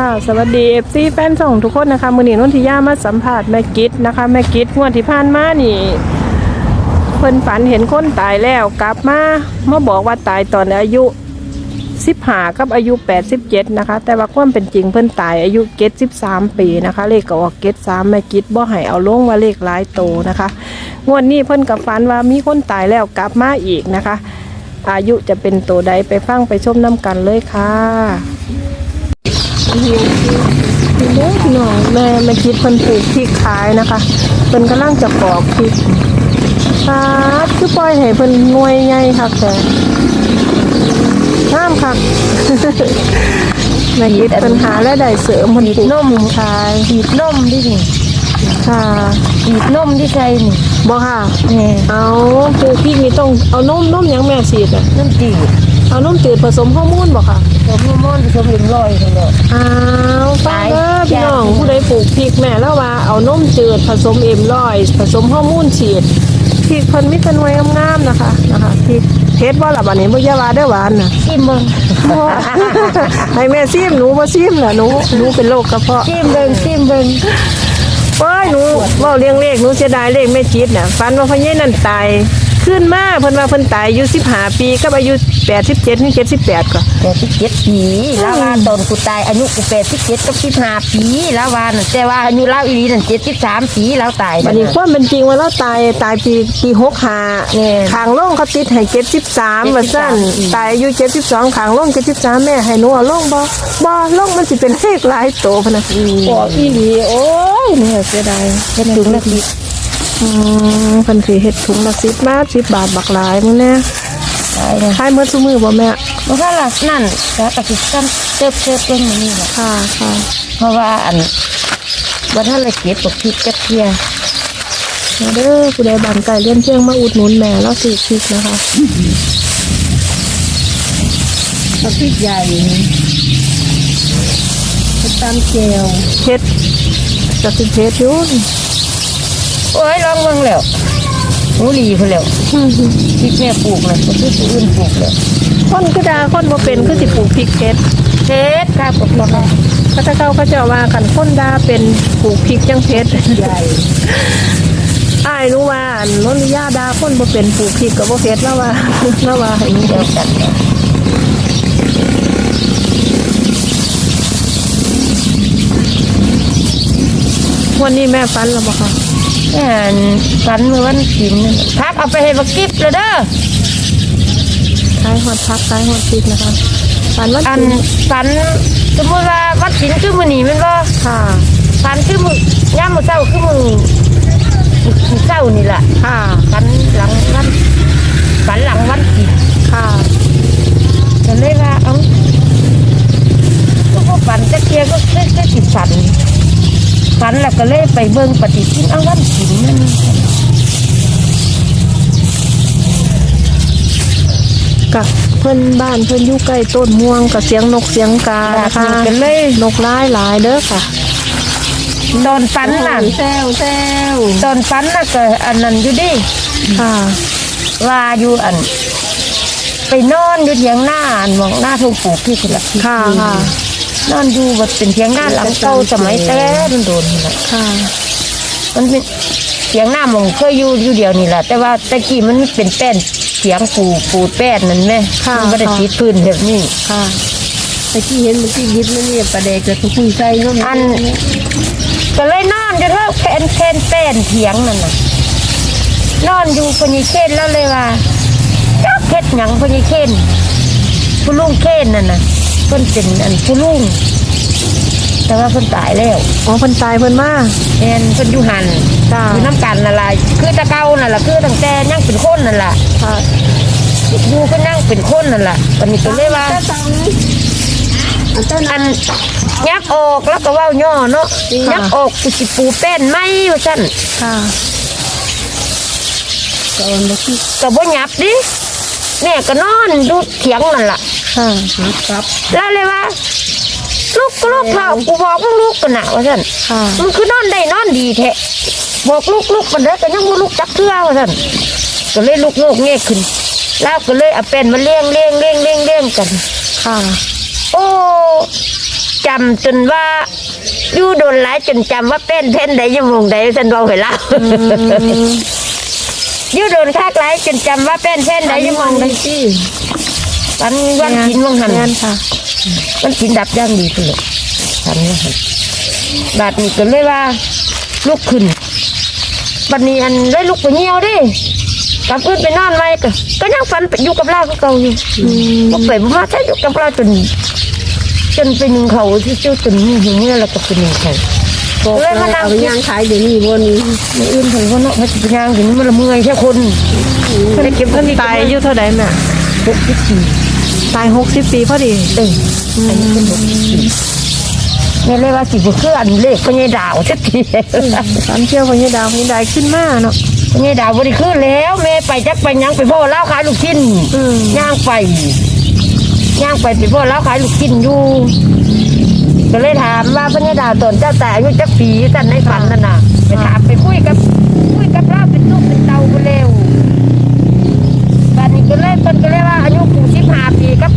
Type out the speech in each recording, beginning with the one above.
ค่ะ สวัสดีเอฟซีแฟนส่งทุกคนนะคะ มือนีนุ่นทิยามาสัมผัสแม่กิดนะคะแม่กิดงวดที่ผ่านมานี่เพิ่นฝันเห็นคนตายแล้วกลับมามาบอกว่าตายตอนอายุสิบหากับอายุแปดสิบเจ็ดนะคะ แต่ว่าความเป็นจริงเพิ่นตายอายุเกตสิบสามปีนะคะ เลขก็ออกเกตสามแม่กิดบ่ให้เอาลงว่าเลขหลายโตนะคะ งวดนี้เพิ่นกับฝันว่ามีคนตายแล้วกลับมาอีกนะคะ อายุจะเป็นโตใดไปฟังไปชมน้ำกันเลยค่ะ พี่น้องพี่น้องแม่แม่คิดเพิ่นปลูกพริกขายนะคะเพิ่นกำลังจะปอกพริกครับคือปล่อยให้เพิ่นหน่วยใหญ่คักแต่งามคักแม่คิดเพิ่นหาและได้เสริมเพิ่นปลูกนมขายบีบนมดิสิค่ะบีบนมดิใส่นี่บ่ค่ะแหม่เอาปลูกพริกนี่ต้องเอานมนมหยังแม่สีดอะน้ำจืด เอานมจืดผสมฮอร์โมนบ่ค่ะผสมฮอร์โมนผสมเอ็มร้อยนี่แหละอ้าวฟังเด้อพี่น้องผู้ใดปลูกพริกแม่แล้วว่าเอานมจืดผสมเอ็มร้อยผสมฮอร์โมนฉีดพริกเพิ่นมีแต่หน่วยงามๆนะคะนะคะพริกเพชรว่าล่ะบัดนี้บ่อย่าว่าเด้อหวานน่ะ ชิมเบิ่งบ่ให้แม่ซิมหนูบ่ซิมน่ะหนูหนูเป็นโรคกระเพาะ ชิมเบิ่งชิมเบิ่งโอ้ยหนูเว้าเลี้ยงเลขหนูเสียดายเลขแม่จิตน่ะฝันว่าพ่อใหญ่นั่นตาย ขึ้นมาเพิ่นว่าเพิ่นตายอายุ15ปีกับอายุ87ถึง78ก็แปดสิบเจ็ดปีแล้วว่าตอนกูตายอายุกูแปดสิบเจ็ดกับสิบห้าปีแล้วว่าน่ะแต่ว่าอายุเล่าอีหลีนั่นเจ็ดสิบสามปีแล้วตายบัดนี้ความเป็นจริงว่าเราตายตายปีปีหกห้าแม่นขางล่องเขาติดให้เจ็ดสิบสามว่าสั้นอืมตายอายุเจ็ดสิบสองขางล่องเจ็ดสิบสามแม่ให้หนูเอาล่องบ่บ่ล่องมันสิเป็นเลขหลายโตพะนะบอกอีหลีโอ้ยเนี่ยเสียดายเป็นถุงละสิบอืมเพันสีเฮ็ดถุงละสิบบาทสิบบาทบักหลายมึงแน่ตายเลยขายเมื่อซุมือบ่แม่มันก็ละนั่นแล้วก็สิกันเติบเติบเป็นอย่างนี้แหละค่ะค่ะเพราะว่าอันว่าถ้าเราเก็บตกพริกจักเทียมาเด้อผู้ใดบ้านไก่เลี้ยนเชียงมาอุดหนุนแม่แล้วสิพริกนะคะตกพริกใหญ่ตามเจลเฮ็ดจะสิเฮ็ดอยู่ โอ้ยลองเบิ่งแล้วหนูหลีพุ่นแล้วพริกแม่ปลูกนะก็คือผู้อื่นปลูกแล้วคนก็ดาคนบ่เป็นคือสิปลูกพริกเฮ็ดเฮ็ดครับผมบอกว่าพระเจ้าเขาเจะว่ากันคนดาเป็นปลูกพริกจังเพชรใหญ่อ้ายรู้ว่าอันนนยาดาคนบ่เป็นปลูกพริกกับบ่เพชรแล้วว่าแล้วว่าให้นี่เดียวกันเนี่ยวันนี้แม่ฟันแล้วบ่คะ แม่นฝันเมื่อวันกินนั่นน่ะพักเอาไปให้บักกิบเลยเด้อขายฮอดพักขายฮอดพริกนะคะฟันวันอันกินฝันสมมติว่าวันกินคือมื้อนี้แมันบ่ค่ะ ฝันคือมื้อย่ามมื้อเช้าคือมื้อมื้อเช้านี่ล่ะค่ะ ฝันหลังวันฝันหลังวันกินค่ะก็เลยว่าเอ้าก็บ่ฝันจะเทียก็เคยเคยสิฝัน ฝันแล้วก็เลยไปเบิ่งปฏิทินเอาวันกินนั่นกับเพิ่อนบ้านเพิ่อนอยู่ใกล้ต้นม่วงกับเสียงนกเสียงกาบาดนะคะนี้ก็เลยนกหลายหลายเด้อค่ะโดนฝันน่ะแซวแซวโดนฝันน่ะก็อันนั้นอยู่ดิค่ะว่าอยู่อัน ไปนอนอยู่เถียงหน้าอันมองหน้าทุ่งปลูกที่สุดละค่ะค่ะ นอนอยู่แบบเป็นเถียงหน้าหลังเก่าสมัยแต่มันโดนนี่แหละค่ะ มันเป็นเถียงหน้าหมองเคยอยู่อยู่เดียวนี่แหละแต่ว่าตะกี้มันเป็นแป้นเถียงปูปูแป้นนั่นแม่ค่ะมันไม่ได้ติดพื้นแบบนี้ค่ะตะกี้เห็นมันที่ยิบมันนี่ประเดกจะคุยใจเนาะอันก็เลยนอนอยู่เท่าแคนแคนแป้นเถียงนั่นน่ะนอนอยู่พญเคนแล้วเลยว่าจักเฮ็ดหยังพญเคนผู้ลุงเคนนั่นน่ะ เพิ่นเป็นอันผู้ลุงแต่ว่าเพิ่นตายแล้วอ๋อเพิ่นตายเพิ่นมาแอนเพิ่นอยู่หันจ้าอยู่น้ำกันนั่นล่ะคือตะเก่านั่นล่ะคือตั้งแต่ยังเป็นคนนั่นล่ะค่ะอยู่ก็นั่งเป็นคนนั่นล่ะวันนี้ก็เลยว่าอันยับออกแล้วก็เว้าย่อเนาะยับออกกูสิปูแป้นไหมว่าซั่นค่ะก็บ่ยับดิแม่ก็นอนดูเถียงนั่นล่ะ ค่ะแล้วเลยว่า ลูกก็ลูกเรากูบอกมึงลูกกันนะว่าซั่นค่ะมึงคือนอนได้นอนดีแท้บอกลูกลูกกันเด้อก็ยังบ่ลูกจักเทื่อว่าซั่นก็เลยลูกโงกเงกขึ้น แล้วก็เลยเอาเป็นมาเลี้ยงเลี้ยงเลี้ยงเลี้ยงเลี้ยงกัน ค่ะ โอ้จำจนว่าอยู่โดนหลายจนจำว่าเป็นเพ่นใดอยังมงใดฉันบอกให้เล่าอยู่โดนคากหลายจนจำว่าเป็นเพ่นใดอยังมงใดที่ วันวันกินวังหันแม่นค่ะ มันกินดับย่างดีสุดเลยทำเนี่ยค่ะบาดนี้ก็เลยว่าลุกขึ้นบัดนี้อันเลยลุกไปเหี่ยวดิกลับขึ้นไปนอนไว้ก็ก็ยังฝันไปอยู่กับเราก็เก่าอยู่ก็ไปมาใช้อยู่กับเราจนจนไปหนึ่งเขาที่เจ้าจนมีหูเมื่อแล้วก็ไปหนึ่งเขาบอกเลยเลมายนั่งเอาไปคิดย่างขายเดี๋ยวนี้บนมืออื่นเพิ่นว่าเนาะมันจะไปย่างเห็นมันละเมื่อยแค่คนเพิ่นเก็บเพิ่นตายอายุเท่าใดแม่ หกสิบสี่ตาย60ปีพอดีเอออายุเป็นหกสิบสี่เนี่ยเลยว่าสิบเคลื่อนเลขก็ยังดาวสักทีตอนเที่ยวพญาดาวพญาดาวขึ้นมาเนาะนี่ดาวบริขึ้นแล้วแม่ไปจักไปยังไปพ่อเล่าขายลูกชิ้นอืมย่างไปย่างไปไปพ่อเล่าขายลูกชิ้นอยู่ก็เลยถามว่าพญาดาวตนเจ้าแต่อายุจักปีสันในฝันนั่นน่ะไปถามไปคุยกับคุยกับเล่าเป็นลูกเป็นเตาไปเร็วตอนนี้ก็เลยตนก็เลยว่าอายุกูสิบห้าปีกับ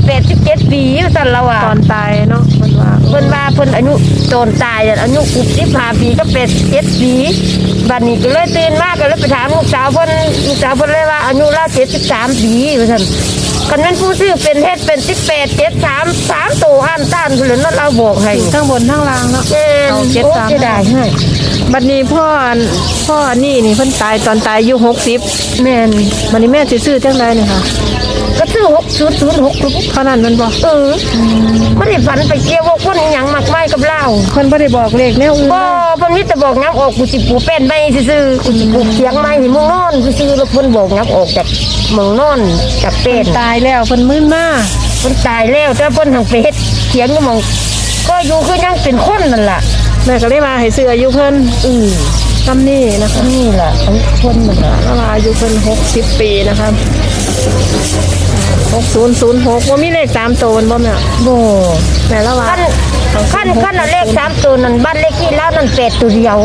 แปดสิบเจ็ดปีสันเราอะตอนตายเนาะเพิ่นว่าเพิ่นว่าเพิ่นอายุโตนตายอะอายุกุบสิบห้าปีก็เป็นเจ็ดปีบัดนี้ก็เลยตื่นมากก็เลยไปถามลูกสาวเพิ่นลูกสาวเพิ่นเลยว่าอายุเราเจ็ดสิบสามปีว่าซั่นกันนั้นผู้ซื้อเป็นเฮ็ดเป็นสิบแปดเจ็ดสามสามตัวห้ามต้านเพิ่นเลยนั่นเราบอกให้ทั้งบนทั้งล่างเนาะเอ็นเอาเจ็ดโอ้สามเสียดายให้บัดนี้พ่อพ่อนี่นี่เพิ่นตายตอนตายอายุ60แม่นบัดนี้แม่สิซื้อจังไดนี่ค่ะก็ซื้อหกศูนย์ศูนย์หกเท่านั้นแมันบ่เออไม่ได้ฝันไปเกี่ยวว่าคนอหย่างมากมายกับเราเพิ่นบ่ได้บอกเลขแนวอื่นบ่เพิ่นมีแต่บอกงับออกกูสิปลูกเป็นไม้ซื่อๆกูสิปลูกเสียงไม้ให้มึงนอนซื่อๆแล้วเพิ่นบอกงับออกจากเมืองนอนจากเป็เพิ่นนตายแล้วเพิ่นมึนมาเพิ่นตายแล้วแต่เพิ่นทางไปเฮ็ดเสียงอยู่หมองก็อยู่คือยังเป็นคนนั่นล่ะแม่ก็เลยมาให้ซื้ออายุเพิ่น อือ ซำนี้นะคะนี่ล่ะไอ้คนนั่นล่ะแล้วว่าอายุเพิ่น60ปีนะคะ6006ว่ามีเลข3ตัวบ่แม่บ่แม่ละว่าคันคันคันเอาเลขสามตัวนั่นบ้านเลขที่แล้วนั่นเป็ดตัวเดียว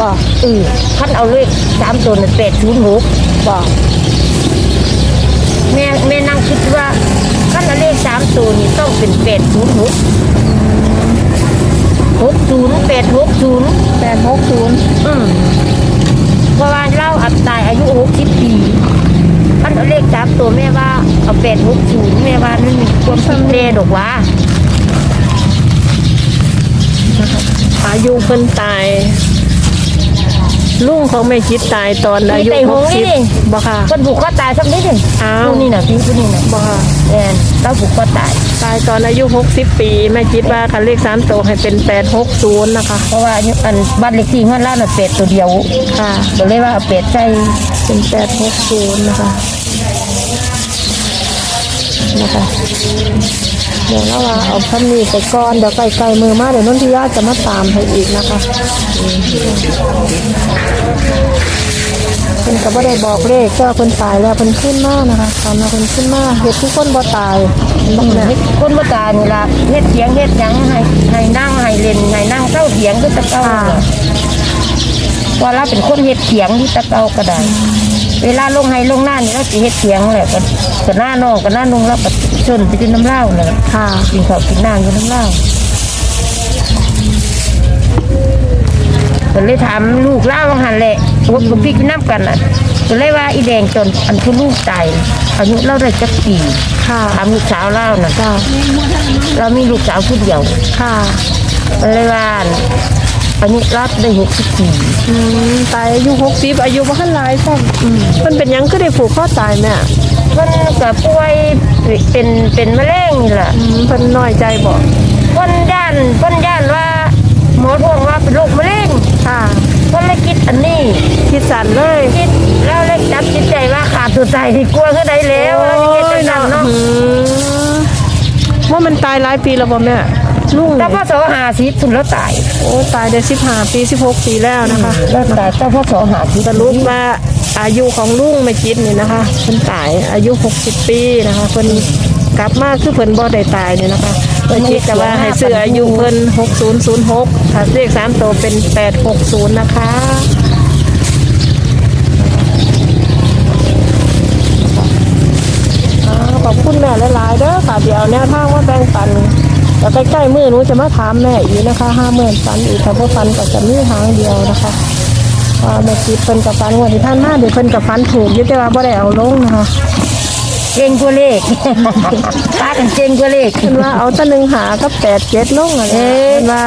บ่อือคันเอาเลขสามตัวนั่นเป็ดศูนย์หกบ่แม่แม่นั่งคิดว่าคันเอาเลขสามตัวนี่ต้องเป็นเป็ดศูนย์หก หกศูนย์เป็ดหกศูนย์860อืมเพราะว่าเล่าอัตตายอายุหกสิบปีอันเอาเลขสามตัวแม่ว่าเอาแปดหกศูนย์แม่ว่านั่นมีความคิดเลดอกว่าอายุเพิ่นตาย ลุงของแม่คิดตายตอนอายุ60บ่ค่ะคนผูกคอตายสักนิดหนึ่งอ้าวผู้นี่นะพี่ผู้นี่นะบ่ค่ะแอน เราผูกก็ตาย ตายตอนอายุ 60 ปีแม่คิดว่าคันเลข3ตัวให้เป็น 860 นะคะ เพราะว่าอายุอันบ้านเลขที่เงินล่าน่ะเป็ดตัวเดียวค่ะก็เลยว่าเอาเป็ดใส่เป็น 860 นะคะ นะคะเดี๋ยวเราว่าเอาพันนี้ไปก่อนเดี๋ยวไกลๆมือมาเดี๋ยวนนทิยาจะมาตามให้อีกนะคะเพิ่นก็บ่ได้บอกเลขก็เพิ่นตายแล้วเพิ่นขึ้นมานะคะตอนนั้นเพิ่นขึ้นมาเฮ็ดทุกคนบ่ตายบักแม่เฮ็ดคนบ่ตายนี่ล่ะเฮ็ดเถียงเฮ็ดหยังให้ให้นั่งให้เล่นให้นั่งเต้าเถียงคือตะเก้าว่าเราเป็นคนเฮ็ดเถียงที่ตะเก้าก็ได้ เวลาลงให้ลงหน้านี่เราสิเฮ็ดเถียงแหละก็ก็หน้าน้องก็หน้านุ่งแล้วก็ชนไปกินน้ำเหล้าน่ะค่ะกินข้าวกินน้ำกินน้ำเหล้าก็เลยถามลูกเล่าว่าหันแหละวดกับพี่กินน้ำกันอะก็เลยว่าอีแดงจนอันคือลูกตายอายุเราได้จักปีค่ะถามลูกสาวเล่าน่ะจ้าเรามีลูกสาวผู้เดียวค่ะก็เลยว่า อายุเราได้หกสิบปีอืมตายอายุ60อายุบ่ทันหลายซ้ำอืมเพิ่นเป็นหยังก็ได้ผูกคอตายแม่เพิ่นก็ป่วยเป็นเป็นมะเร็งนี่แหละอืมเพิ่นน้อยใจบ่เพิ่นย่านเพิ่นย่านว่าหมอทวงว่าเป็นโรคมะเร็งค่ะ เพิ่นเลยคิดอันนี้คิดสั่นเลยคิดแล้วเลยจับจิตใจว่าขาดตัวใจดีกลัวคือได้แล้วแล้วนี่เฮ็ดจังนั้นเนาะ อืมว่ามันตายหลายปีแล้วบ่แม่ ลุงแต่เนี่ยพอสอหาสิบสุดแล้วตาย โอ้ตายได้15ปี16ปีแล้วนะคะแล้วตายแต่พอสอหาสิบสรุปว่าอายุของลุงไม่คิดนี่นะคะเพิ่นตายอายุ60ปีนะคะเพิ่นกลับมาคือเพิ่นบ่ได้ตายนี่นะคะเพิ่นคิดแต่ว่าให้ซื้ออายุเพิ่น6006ถ้าเลข3ตัวเป็น 860 นะคะอ่าขอบคุณแม่หลายๆเด้อค่ะเดี๋ยวแนวทางว่าแบ่งปัน แล้วใกล้ๆมือหนูจะมาถามแม่อีกนะคะห้าหมื่นฟันอีกถ้าพ่ฟันก็จะมีทางเดียวนะคะว่าแม่คิดเพิ่นกับฟันงวันที่ท่านมาเดี๋ยวเพิ่นกับฟันถูกอยึดแต่ว่าบ่ได้เอาลงนะคะเก่งกว่าเลขป้ากันเก่งกว่าเลขเพิ่นว่าเอาแตะหนึ่งหากับแปดเจ็ดลงอะไรเอ๊ะเพิ่นว่า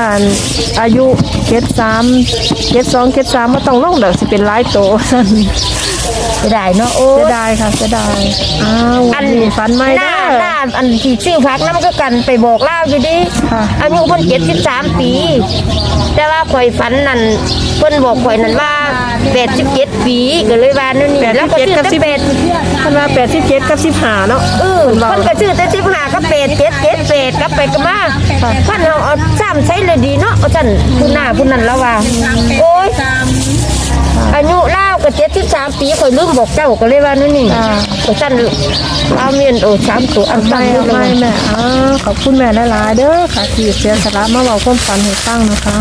อายุเจ็ดสามเจ็ดสองเจ็ดสามมาต้องลงเดี๋ยวสิเป็นหลายโต สั่นไม่ได้เนาะโอ้เสียดายค่ะเสียดายอ้าวอันนี้ฟันไม่หน้าได้หน้าอันที่ชื่อพักน้ำก็กันไปบอกเล่าอยู่ดิค่ะอายุเพิ่นเจ็ดสิบสามปี แต่ว่าข่อยฝันนั่นเพิ่นบอกข่อยนั่นว่าแปดสิบเจ็ดปีก็เลยว่านั่นนี่แปดแล้วสิบก็เจ็ดชื่อกับแต่สิบเป็ดเพิ่นว่าแปดสิบเจ็ดกับสิบห้าเนาะเออเพิ่นก็ชื่อแต่สิบห้าก็เป็ดเจ็ดเจ็ดเป็ดก็ไปก็มาเพิ่นเอาเอาซ้ำใช้เลยดีเนาะเอาท่านผู้หน้าผู้นั้นแล้วว่าโอ้ย อายุเล่าก็เจ็ดสิบสามปีข่อยลืมบอกเจ้าก็เลยว่านั่นนี่ก็ท่านเอาเมียนโอ้สามตัวอันไม่ซ้ำเลยไม่แม่อ้าวขอบคุณแม่หลายๆเด้อค่ะที่เสียสละมาเว้าความฝันให้ฟังนะคะ